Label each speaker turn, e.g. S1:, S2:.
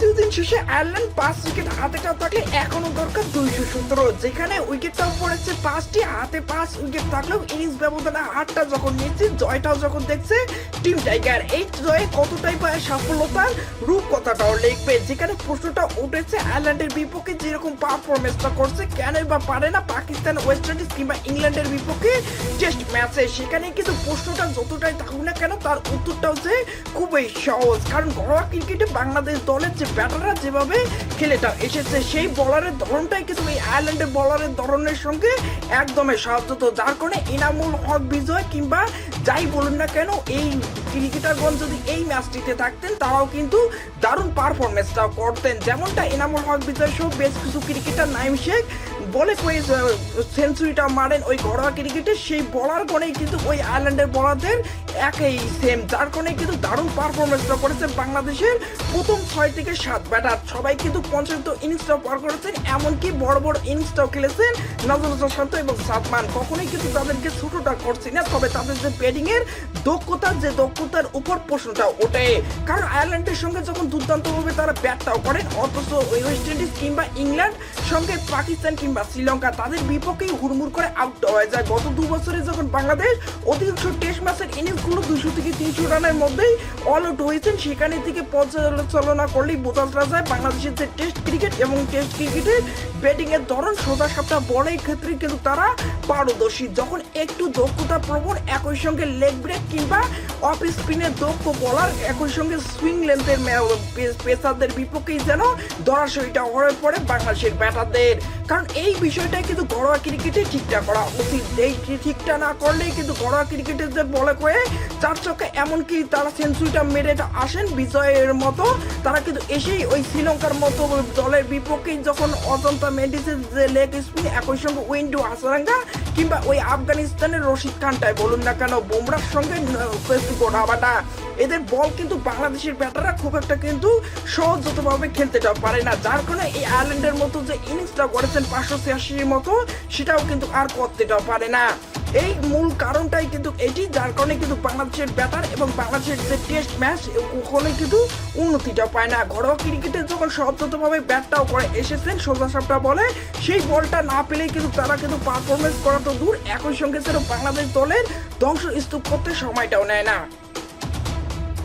S1: Yeah. শেষে Ireland পাঁচ wicket হাতে কাপ থাকলে এখনও দরকার দুইশো সতেরো যেখানে উইকেটটাও পড়েছে পাঁচটি, হাতে পাঁচ উইকেট থাকলেও ইনিংস ব্যবধানে আটটা যখন নিচ্ছে জয়টাও যখন দেখছে, টিম টাইগার। এই জয়ে কতটাই পায় কথাটাও লিখবে, যেখানে প্রশ্নটা উঠেছে আয়ারল্যান্ডের বিপক্ষে যেরকম পারফরমেন্সটা করছে কেন বা পারে না পাকিস্তান, ওয়েস্ট ইন্ডিজ কিংবা ইংল্যান্ডের বিপক্ষে টেস্ট ম্যাচে সেখানে কিন্তু প্রশ্নটা যতটাই থাকুক না কেন, তার উত্তরটা হচ্ছে খুবই সহজ। কারণ ঘরোয়া ক্রিকেটে বাংলাদেশ দলের যে ব্যাটাররা যেভাবে খেলেটা এসেছে, সেই বলারের ধরনটাই কিন্তু এই আয়ারল্যান্ডের বলারের ধরনের সঙ্গে একদমই সাহায্য। যার কারণে ইনামুল হক বিজয় কিংবা যাই বলুন না কেন, এই ক্রিকেটারগণ যদি এই ম্যাচটিতে থাকতেন, তারাও কিন্তু দারুণ পারফরমেন্সটাও করতেন। যেমনটা ইনামুল হক বিজয় সহ বেশ কিছু ক্রিকেটার নাইম শেখ বলে কয়ে সেঞ্চুরিটা মারেন ওই ঘরোয়া ক্রিকেটে সেই বলার গণেই কিন্তু ওই আয়ারল্যান্ডের বলারদের একই সেম যার কারণে কিন্তু দারুণ পারফরমেন্সটা করেছে বাংলাদেশের প্রথম ছয় থেকে সাত ব্যাটার সবাই কিন্তু পঞ্চায়েত ইনিংসটাও পার করেছেন, এমনকি বড় বড় ইনিংসটাও খেলেছেন নজরুল শান্ত এবং সাদমান। কখনোই কিন্তু তাদেরকে ছোটটা করছি না, তবে তাদের যে ব্যাটিং এর দক্ষতা, যে দক্ষতার উপর প্রশ্নটা ওঠে। কারণ আয়ারল্যান্ডের সঙ্গে যখন দুর্দান্তভাবে তারা ব্যাটটাও করেন, অথচ ওই ওয়েস্ট ইন্ডিজ কিংবা ইংল্যান্ড সঙ্গে পাকিস্তান কিংবা শ্রীলঙ্কা, তাদের বিপক্ষেই হুড়মুড় করে আউট হয়ে যায়। গত দু বছরে যখন বাংলাদেশ অধিকাংশ টেস্ট ম্যাচের ইনিংসগুলো দুশো থেকে তিনশো রানের মধ্যেই অল আউট হয়েছেন, সেখানে থেকে পর্যালোচনা করলেই বোঝা যায় বাংলাদেশের যে টেস্ট ক্রিকেট এবং টেস্ট ক্রিকেটের ব্যাটিং এর ধরন সোজা সাপটা বলের ক্ষেত্রে কিন্তু তারা পারদর্শী। যখন একটু দক্ষতা প্রবণ, একই সঙ্গে লেগ ব্রেক কিংবা অফ স্পিনের দক্ষ বলার একই সঙ্গে সুইং লেন্থের পেসারদের বিপক্ষেই যেন দরাসরিটা হয়ে পড়ে বাংলাদেশের ব্যাটারদের কারণ এই বিষয়টাই কিন্তু ঘরোয়া ক্রিকেটে ঠিকঠাক করা উচিত। এই ঠিকটা না করলেই কিন্তু ঘরোয়া ক্রিকেটারদের বলে করে চার চক্ষে এমনকি তারা সেঞ্চুরিটা মেরে আসেন বিজয়ের মতো, তারা কিন্তু এসেই ওই শ্রীলঙ্কার মতো দলের বিপক্ষে যখন অজন্তা মেডিসিন যে লেগ স্পিন একই সঙ্গে উইন্ডো হাসারাঙ্গা কিংবা ওই আফগানিস্তানের রশিদ খানটাই বলুন না কেন বুমরার সঙ্গে গোড়াবাটা এদের বল কিন্তু বাংলাদেশের ব্যাটাররা খুব একটা কিন্তু সহজতভাবে খেলতে পারে না। যার কারণে এই আয়ারল্যান্ডের মতো যে ইনিংসটা করেছেন পাঁচশো ছিয়াশির মতো, সেটাও কিন্তু আর করতেটাও পারে না। এই মূল কারণটাই কিন্তু এটি, যার কারণে কিন্তু বাংলাদেশের ব্যাটার এবং বাংলাদেশের যে টেস্ট ম্যাচ ওখানে কিন্তু উন্নতিটা পায় না। ঘরোয়া ক্রিকেটে যখন সহজতভাবে ব্যাটটাও করে এসেছেন, সোজা সাপটা বলে, সেই বলটা না পেলে কিন্তু তারা কিন্তু পারফরমেন্স করা তো দূর। একই সঙ্গে যেন বাংলাদেশ দলের ধ্বংস স্তূপ করতে সময়টাও নেয় না।